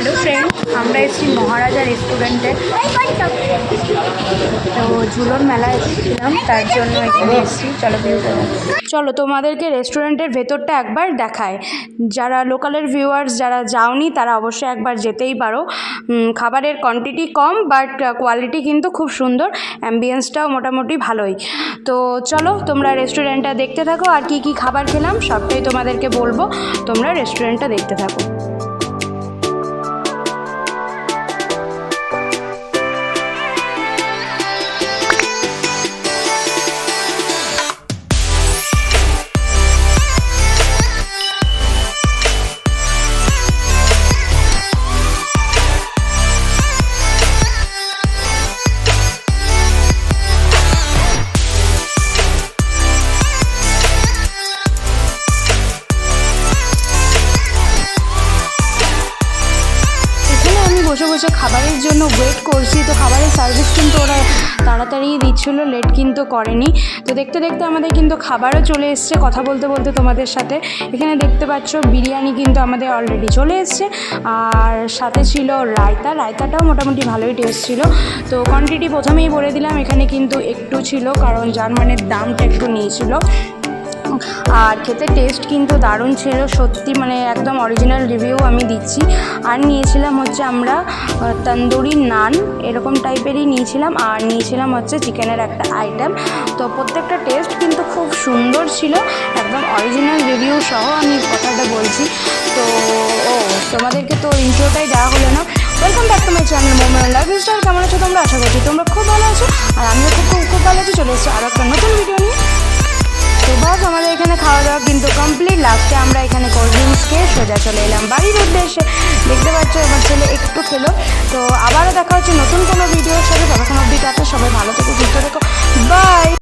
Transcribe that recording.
Hello friend আমরা এসেছি মহারাজা রেস্টুরেন্টে তো ঝুলন মেলা এসেছিলাম, তার জন্য এখানে এসেছি। চলো ভিউটা চলো, তোমাদেরকে রেস্টুরেন্টের ভেতরটা একবার দেখায় যারা লোকালের ভিউয়ার্স যারা যাওনি, তারা অবশ্যই একবার যেতেই পারো। খাবারের কোয়ান্টিটি কম বাট কোয়ালিটি কিন্তু খুব সুন্দর। অ্যাম্বিয়েন্সটাও মোটামুটি ভালোই। তো চলো, তোমরা রেস্টুরেন্টটা দেখতে থাকো। আর কি কি খাবার খেলাম, সবটাই তোমাদেরকে বলব। তোমরা রেস্টুরেন্টটা দেখতে থাকো। বসে বসে খাবারের জন্য ওয়েট করছি। তো খাবারের সার্ভিস কিন্তু ওরা তাড়াতাড়ি দিচ্ছিল লেট কিন্তু করেনি। তো দেখতে দেখতে আমাদের কিন্তু খাবারও চলে এসছে, কথা বলতে বলতে তোমাদের সাথে। এখানে দেখতে পাচ্ছ বিরিয়ানি কিন্তু আমাদের অলরেডি চলে এসছে। আর সাথে ছিল রায়তা। রায়তাটাও মোটামুটি ভালোই টেস্ট ছিল। তো কোয়ান্টিটি প্রথমেই বলে দিলাম, এখানে কিন্তু একটু ছিল, কারণ জার্মানের দামটা একটু নিয়েছিল। আর খেতে টেস্ট কিন্তু দারুণ ছিল। সত্যি মানে একদম অরিজিনাল রিভিউ আমি দিচ্ছি। আর নিয়েছিলাম হচ্ছে আমরা তন্দুরি নান, এরকম টাইপেরই নিয়েছিলাম। আর নিয়েছিলাম হচ্ছে চিকেনের একটা আইটেম তো প্রত্যেকটা টেস্ট কিন্তু খুব সুন্দর ছিল। একদম অরিজিনাল রিভিউ সহ আমি কথাটা বলছি। তো, ও, তোমাদেরকে তো ইন্ট্রোটাই দেওয়া হলো না। Welcome back to my channel Momen lifestyle কেমন আছো তোমরা? আশা করছি তোমরা খুব ভালো আছো। আর আমিও খুব খুব খুব ভালো আছি। চলে এসেছি আরও একটা নতুন খাওয়া দাওয়া কিন্তু কমপ্লিট লাস্টে আমরা এখানে কোল্ড সোজা চলে এলাম বাড়ির উদ্দেশ্যে। দেখতে পাচ্ছ, আমার ছেলে একটু খেলো। তো আবারও দেখা হচ্ছে নতুন কোনো ভিডিও